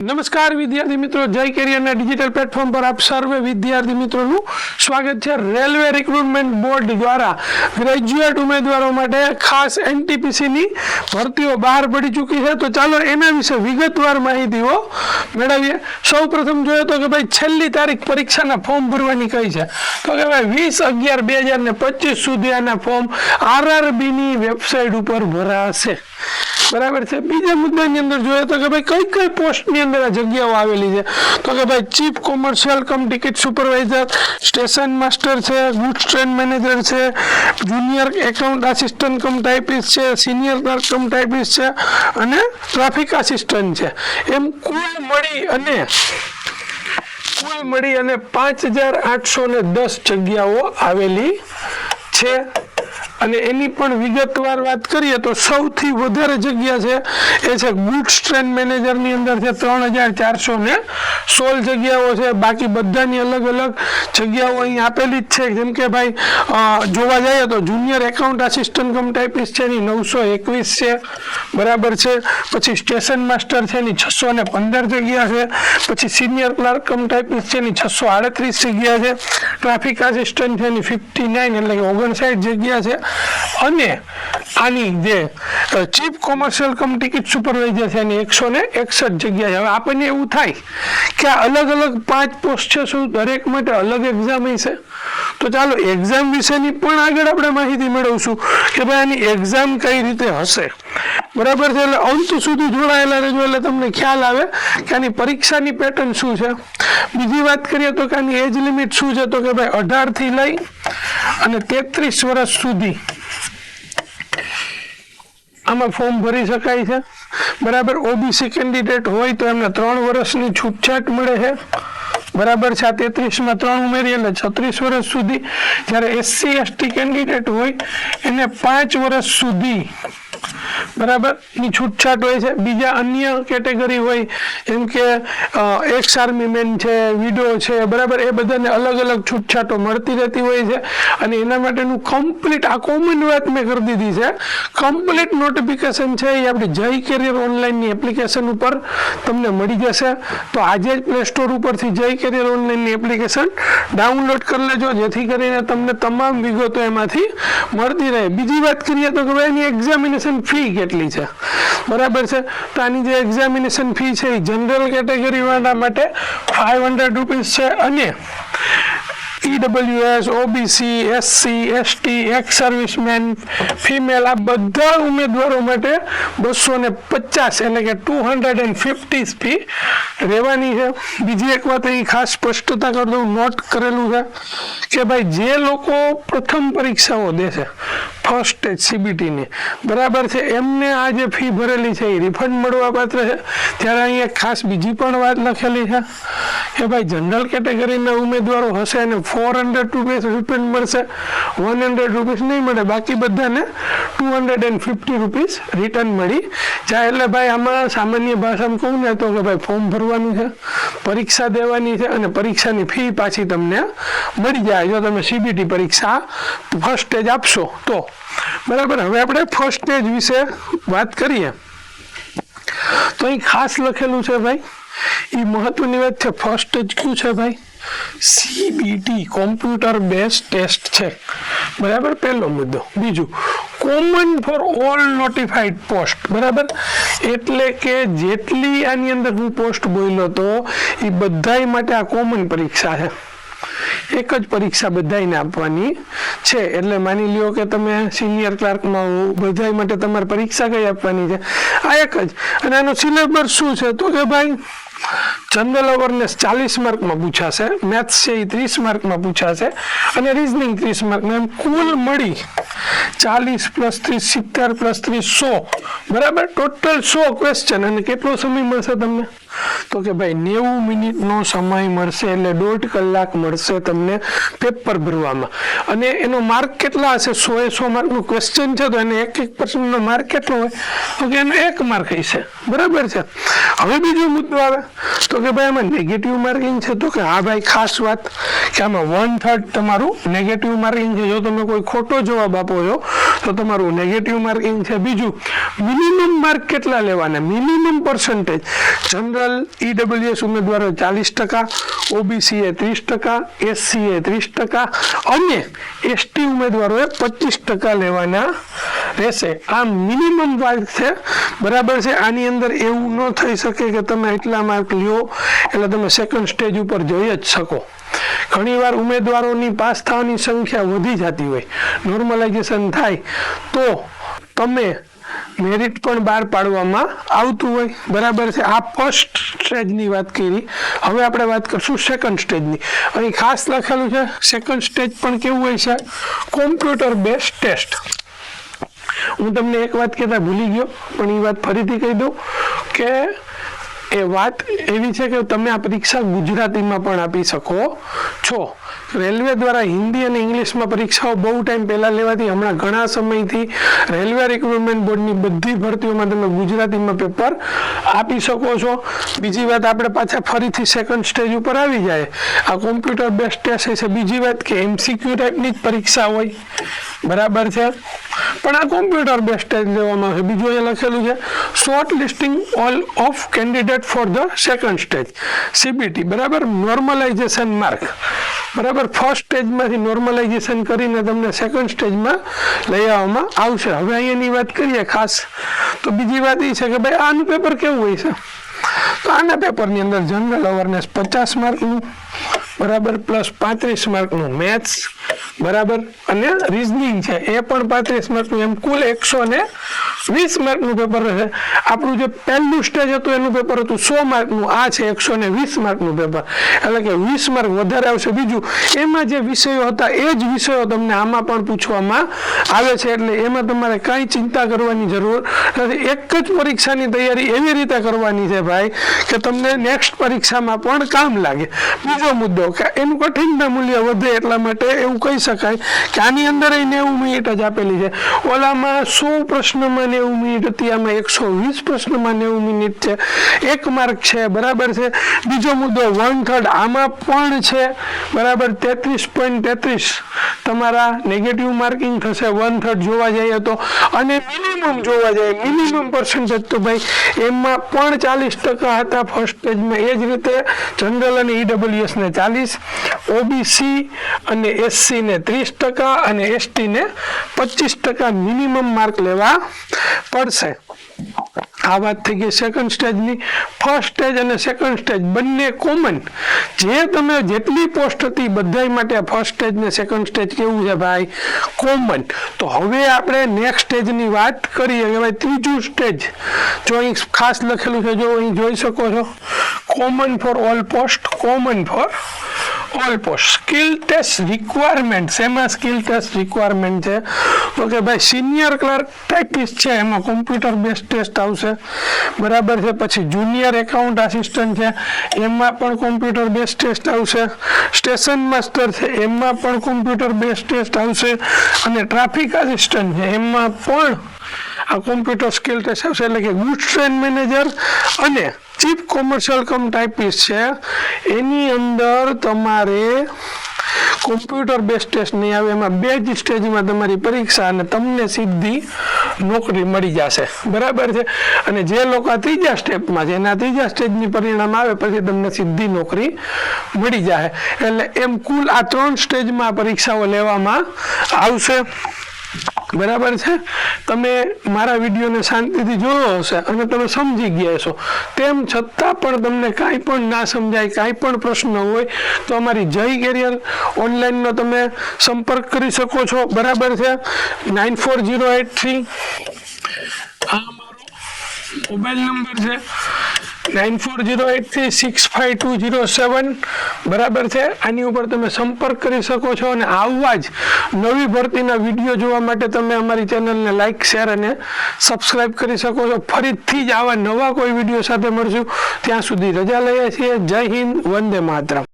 નમસ્કાર વિદ્યાર્થી મિત્રો, જય કેરિયરના ડિજિટલ પ્લેટફોર્મ પર આપ સર્વે વિદ્યાર્થી મિત્રોનું સ્વાગત છે રેલવે રિક્રુટમેન્ટ બોર્ડ દ્વારા. ગ્રેજ્યુએટ ઉમેદવારો માટે ખાસ એનટીપીસીની ભરતીઓ બહાર પડી ચૂકી છે. તો ચાલો એના વિશે વિગતવાર માહિતીઓ મેળવીએ. સૌ પ્રથમ જોઈએ તો કે ભાઈ, છેલ્લી તારીખ પરીક્ષાના ફોર્મ ભરવાની કઈ છે? તો કે ભાઈ, વીસ અગિયાર બે હજાર ને પચીસ સુધી આના ફોર્મ આરઆરબીની વેબસાઇટ ઉપર ભરાશે. બરાબર છે. બીજા મુદ્દાની અંદર જોઈએ તો કે ભાઈ કઈ કઈ પોસ્ટની અંદર આ જગ્યાઓ આવેલી છે? તો કે ભાઈ chief commercial cum ticket supervisor, station master છે, ગુડ્સ ટ્રેન મેનેજર છે, junior account assistant cum typist છે, સિનિયર ક્લર્ક કમ ટાઈપિસ્ટ છે અને ટ્રાફિક આસિસ્ટન્ટ છે. એમ કુલ મળી અને કુલ મળી અને પાંચ હજાર આઠસો ને દસ જગ્યાઓ આવેલી છે. અને એની પણ વિગતવાર વાત કરીએ તો સૌથી વધારે જગ્યા છે, એ છે ગુડ્સ ટ્રેન મેનેજરની અંદર છે ત્રણ હજાર ચારસો ને સોળ જગ્યાઓ છે. બાકી બધાની અલગ અલગ જગ્યાઓ અહીં આપેલી જ છે. જેમ કે ભાઈ જોવા જઈએ તો junior account assistant cum typist છે, એની નવસો એકવીસ છે. બરાબર છે. પછી સ્ટેશન માસ્ટર છે, એની છસો ને પંદર જગ્યા છે. પછી સિનિયર ક્લાર્ક કમ ટાઈપિસ્ટ છે, એની છસો આડત્રીસ જગ્યા છે. ટ્રાફિક આસિસ્ટન્ટ છે, એની ફિફ્ટી નાઇન એટલે કે ઓગણસાઠ જગ્યા છે. અને આની જે chief commercial cum ticket supervisor છે એની એકસો ને એકસઠ જગ્યા હવે આપણને એવું થાય કે આ અલગ અલગ પાંચ પોસ્ટ છે, શું દરેક માટે અલગ એક્ઝામ છે તો ચાલો એક્ઝામ વિશેની પણ આગળ આપણે માહિતી મેળવશું કે ભાઈ આની એક્ઝામ કઈ રીતે હશે. બરાબર છે? એટલે અંત સુધી જોડાયેલા રહેજો, એટલે તમને ખ્યાલ આવે કે આની પરીક્ષાની પેટર્ન શું છે. બીજી વાત કરીએ તો કે આની એજ લિમિટ શું છે? તો કે ભાઈ અઢારથી લઈ અને તેત્રીસ વર્ષ સુધી આમાં ફોર્મ ભરી શકાય છે. બરાબર? ઓબીસી કેન્ડિડેટ હોય તો એમને ત્રણ વર્ષની છૂટછાટ મળે છે. બરાબર છે. આ તેત્રીસમાં ત્રણ ઉમેરી એટલે છત્રીસ વર્ષ સુધી જ્યારે એસસી, એસટી કેન્ડિડેટ હોય, એને પાંચ વર્ષ સુધી બરાબર? ની છૂટછાટ હોય છે. બીજા અન્ય કેટેગરી હોય, જેમ કે એક્સ આર્મી મેન છે વિડો છે, બરાબર? એ બધાને અલગ અલગ છૂટછાટો મળતી રહેતી હોય છે. અને એના માટેનું કમ્પ્લીટ આ કોમન વાત મેં કરી દીધી છે. કમ્પ્લીટ નોટિફિકેશન છે એ આપણી જય કેરિયર ઓનલાઈનની એપ્લિકેશન ઉપર તમને મળી જશે. તો આજે જ પ્લે સ્ટોર ઉપરથી જય કેરિયર ઓનલાઈનની એપ્લિકેશન ડાઉનલોડ કરી લેજો, જેથી કરીને તમને તમામ વિગતો એમાંથી મળતી રહે. બીજી વાત કરીએ તો કે એની એક્ઝામિનેશન ફી કેટલી છે? બરાબર છે? તો આની જે એક્ઝામિનેશન ફી છે એ જનરલ કેટેગરી વાળા માટે ફાઇવ હંડ્રેડ રૂપીઝ છે અને EWS OBC SC ST ex serviceman female આ બધા ઉમેદવારો માટે બસો ને પચાસ એટલે કે two hundred and fifty fee રહેવાની છે. બીજી એક વાત અહીં ખાસ સ્પષ્ટતા કરી નોટ કરેલું છે કે ભાઈ જે લોકો પ્રથમ પરીક્ષાઓ દેશે ફર્સ્ટ સીબીટીની બરાબર છે? એમને આ જે ફી ભરેલી છે, એ રિફંડ મળવા પાત્ર છે. ત્યારે અહીં એક ખાસ બીજી પણ વાત લખેલી છે. કે ભાઈ જનરલ કેટેગરીના ઉમેદવારો હશે અને ફોર હંડ્રેડ રૂપીસ રિફંડ મળશે. વન હંડ્રેડ રૂપીસ નહીં મળે. બાકી બધાને two hundred and fifty rupees return મળી જાય. એટલે ભાઈ, આમાં સામાન્ય ભાષામાં કહું ને તો કે ભાઈ ફોર્મ ભરવાનું છે, પરીક્ષા દેવાની છે અને પરીક્ષાની ફી પાછી તમને મળી જાય. જો તમે સીબીટી પરીક્ષા ફર્સ્ટ સ્ટેજ આપશો, તો બરાબર, હવે આપણે ફર્સ્ટ સ્ટેજ વિશે વાત કરીએ. તો અહીં ખાસ લખેલું છે ભાઈ એ મહત્વની વાત છે ફર્સ્ટ સ્ટેજ કયું છે ભાઈ? સીબીટી કોમ્પ્યુટર બેઝ ટેસ્ટ છે. બરાબર, પહેલો મુદ્દો. બીજું common for all notified post બરાબર? એટલે કે જેટલી આની અંદર હું પોસ્ટ બોલ્યો તો એ બધાય માટે આ કોમન પરીક્ષા છે. એક જ પરીક્ષા બધાને આપવાની છે. એટલે માની લ્યો કે તમે સિનિયર ક્લાર્કમાં હો, બધાય માટે તમારે પરીક્ષા કઈ આપવાની છે? આ એક જ. અને આનો સિલેબસ શું છે? તો કે ભાઈ જનરલ અવેરનેસ ચાલીસ માર્કમાં પૂછાશે મેથ્સ છે એ ત્રીસ માર્કમાં પૂછાશે, અને રિઝનિંગ ત્રીસ માર્કમાં. એમ કુલ મળી ચાલીસ પ્લસ ત્રીસ, સિત્તેર પ્લસ ત્રીસ, સો. બરાબર? ટોટલ સો ક્વેશ્ચન અને કેટલો સમય મળશે તમને? તો કે ભાઈ નેવું મિનિટનો સમય મળશે એટલે દોઢ કલાક મળશે તમને પેપર ભરવામાં. અને એનો માર્ક કેટલા હશે? સો એ સો માર્કનું ક્વેશ્ચન છે તો એને એક એક પર્સનનો માર્ક કેટલો હોય? તો કે એનો એક માર્ક હશે. બરાબર છે? હવે બીજો મુદ્દો આવે. તો કે ભાઈ આમાં નેગેટિવ માર્કિંગ છે. તો કે હા ભાઈ, ખાસ વાત કે આમાં વન થર્ડ તમારું નેગેટિવ માર્કિંગ છે. જો તમે કોઈ ખોટો જવાબ આપો છો, તો તમારું નેગેટિવ માર્કિંગ છે. બીજું મિનિમમ માર્ક કેટલા લેવાના? મિનિમમ પર્સન્ટેજ જનરલ ઈડબ્લ્યુએસ ઉમેદવારો ચાલીસ ટકા ઓબીસીએ ત્રીસ ટકા એસસીએ ત્રીસ ટકા અને એસટી ઉમેદવારોએ પચીસ ટકા લેવાના રહેશે. આ મિનિમમ માર્ક છે. બરાબર છે? આની અંદર એવું ન થઈ શકે કે તમે એટલા માર્ક લ્યો એટલે તમે સેકન્ડ સ્ટેજ ઉપર જઈ જ શકો. ઘણીવાર ઉમેદવારોની પાસ થવાની સંખ્યા વધી જતી હોય. નોર્મલાઇઝેશન થાય તો તમે મેરિટ પણ બહાર પાડવામાં આવતું હોય. બરાબર છે. આ ફર્સ્ટ સ્ટેજની વાત કરી. હવે આપણે વાત કરશું સેકન્ડ સ્ટેજની અહીં ખાસ લખેલું છે સેકન્ડ સ્ટેજ પણ કેવું હોય છે? કોમ્પ્યુટર બેઝ ટેસ્ટ હું તમને એક વાત કહેતા ભૂલી ગયો, પણ એ વાત ફરીથી કહી દઉં કે એ વાત એવી છે કે તમે આ પરીક્ષા ગુજરાતીમાં પણ આપી શકો. છો રેલવે દ્વારા હિન્દી અને ઇંગ્લિશમાં પરીક્ષાઓ બહુ ટાઈમ પહેલાં લેવાથી હમણાં ઘણા સમયથી રેલવે રિક્રુટમેન્ટ બોર્ડની બધી ભરતીઓમાં તમે ગુજરાતીમાં પેપર આપી શકો છો. બીજી વાત, આપણે પાછા ફરીથી સેકન્ડ સ્ટેજ ઉપર આવી જાય. આ કોમ્પ્યુટર બેસ્ટ ટેસ્ટ છે. બીજી વાત કે એમસીક્યુ ટાઈપની જ પરીક્ષા હોય. બરાબર છે? પણ આ કોમ્પ્યુટર બેસ્ટ ટેસ્ટ લેવામાં આવે. બીજું અહીંયા લખેલું છે short listing all of candidate for the second stage CBT બરાબર? નોર્મલાઇઝેશન માર્ક બરાબર? ફર્સ્ટ સ્ટેજમાંથી નોર્મલાઇઝેશન કરીને તમને સેકન્ડ સ્ટેજમાં લઈ આવવામાં આવશે. હવે અહીંયાની વાત કરીએ ખાસ. તો બીજી વાત એ છે કે ભાઈ, આનું પેપર કેવું હોય છે? તો આના પેપરની અંદર જનરલ અવેરનેસ પચાસ માર્કનું બરાબર? પ્લસ પાંત્રીસ માર્કનું મેથ્સ બરાબર? અને રિઝનિંગ છે. એ પણ પાંત્રીસ માર્કનું એમ કુલ એકસો ને વીસ માર્કનું પેપર રહેશે આપણું જે પહેલું સ્ટેજ હતું, એનું પેપર હતું સો માર્કનું આ છે એકસો ને વીસ માર્કનું પેપર એટલે કે વીસ માર્ક વધારે આવશે. બીજું, એમાં જે વિષયો હતા, એ જ વિષયો તમને આમાં પણ પૂછવામાં આવે છે. એટલે એમાં તમારે કાંઈ ચિંતા કરવાની જરૂર નથી. એક જ પરીક્ષાની તૈયારી એવી રીતે કરવાની છે ભાઈ કે તમને નેક્સ્ટ પરીક્ષામાં પણ કામ લાગે. બીજો મુદ્દો કે એનું કઠિનતા મૂલ્ય વધે એટલા માટે એવું કહી શકાય કે આની અંદર નેવું મિનિટ જ આપેલી છે. ઓલામાં સો પ્રશ્નમાં નેવું મિનિટ હતી, આમાં એકસો વીસ પ્રશ્નમાં નેવું મિનિટ છે. એક માર્ક છે, બરાબર છે. બીજો મુદ્દો વન થર્ડ આમાં પણ છે, બરાબર. તેત્રીસ પોઈન્ટ તેત્રીસ તમારા નેગેટિવ માર્કિંગ થશે વન થર્ડ જોવા જઈએ તો. અને મિનિમમ જોવા જઈએ મિનિમમ પર્સન્ટેજ તો ભાઈ, એમાં પણ ચાલીસ ટકા હતા ફર્સ્ટ પેજમાં એ જ રીતે જનરલ અને ઈડબ્લ્યુએસ ને ચાલીસ ઓબીસી અને એસસી ને ત્રીસ ટકા અને એસટી ને પચીસ ટકા મિનિમમ માર્ક લેવા પડશે. આ વાત થઈ ગઈ સેકન્ડ સ્ટેજની ફર્સ્ટ સ્ટેજ અને સેકન્ડ સ્ટેજ બંને કોમન જે તમે જેટલી પોસ્ટ હતી બધાય માટે ફર્સ્ટ સ્ટેજ ને સેકન્ડ સ્ટેજ કેવું છે ભાઈ? કોમન તો હવે આપણે નેક્સ્ટ સ્ટેજની વાત કરીએ. કે ભાઈ ત્રીજું સ્ટેજ જો અહીં ખાસ લખેલું છે, જો અહીં જોઈ શકો છો. Common for all post common for all skill test requirement શેમાં સ્કિલ ટેસ્ટ રિક્વાયરમેન્ટ છે. તો કે ભાઈ સિનિયર ક્લાર્ક ટાઈપિસ્ટ છે. એમાં કોમ્પ્યુટર બેઝ ટેસ્ટ આવશે. બરાબર છે. પછી જુનિયર એકાઉન્ટ આસિસ્ટન્ટ છે. એમાં પણ કોમ્પ્યુટર બેઝ ટેસ્ટ આવશે. સ્ટેશન માસ્ટર છે. એમાં પણ કોમ્પ્યુટર બેઝ ટેસ્ટ આવશે. અને ટ્રાફિક આસિસ્ટન્ટ છે. એમાં પણ આ કોમ્પ્યુટર સ્કિલ ટેસ્ટ આવશે. એટલે કે ગુડ્સ ટ્રેન મેનેજર અને ચીફ કોમર્શિયલ કમ ટાઈપિસ્ટ છે. એની અંદર તમારે કોમ્પ્યુટર બેઝ ટેસ્ટ નહીં આવે. એમાં બે જ સ્ટેજમાં તમારી પરીક્ષા અને તમને સીધી નોકરી મળી જશે. બરાબર છે? અને જે લોકો ત્રીજા સ્ટેપમાં છે, એના ત્રીજા સ્ટેજની પરિણામ આવે, પછી તમને સીધી નોકરી મળી જશે એટલે એમ કુલ આ ત્રણ સ્ટેજમાં પરીક્ષાઓ લેવામાં આવશે. બરાબર છે? તમે મારા વિડીયોને શાંતિથી જોયો હશે અને તમે સમજી ગયા છો તેમ છતાં પણ તમને કાંઈ પણ ના સમજાય, કાંઈ પણ પ્રશ્ન હોય, તો અમારી જય કેરિયર ઓનલાઈનનો તમે સંપર્ક કરી શકો છો. બરાબર છે? Nine four zero eight three. આ મારો મોબાઈલ નંબર છે. Nine four zero eight three six five two zero seven બરાબર છે આની ઉપર તમે સંપર્ક કરી શકો છો અને આવવા જ નવી ભરતીના વીડિયો જોવા માટે તમે અમારી ચેનલને લાઇક શેર અને સબસ્ક્રાઇબ કરી શકો છો ફરીથી જ આવા નવા કોઈ વીડિયો સાથે મળશું ત્યાં સુધી રજા લઈએ છીએ જય હિન્દ વંદે માતરમ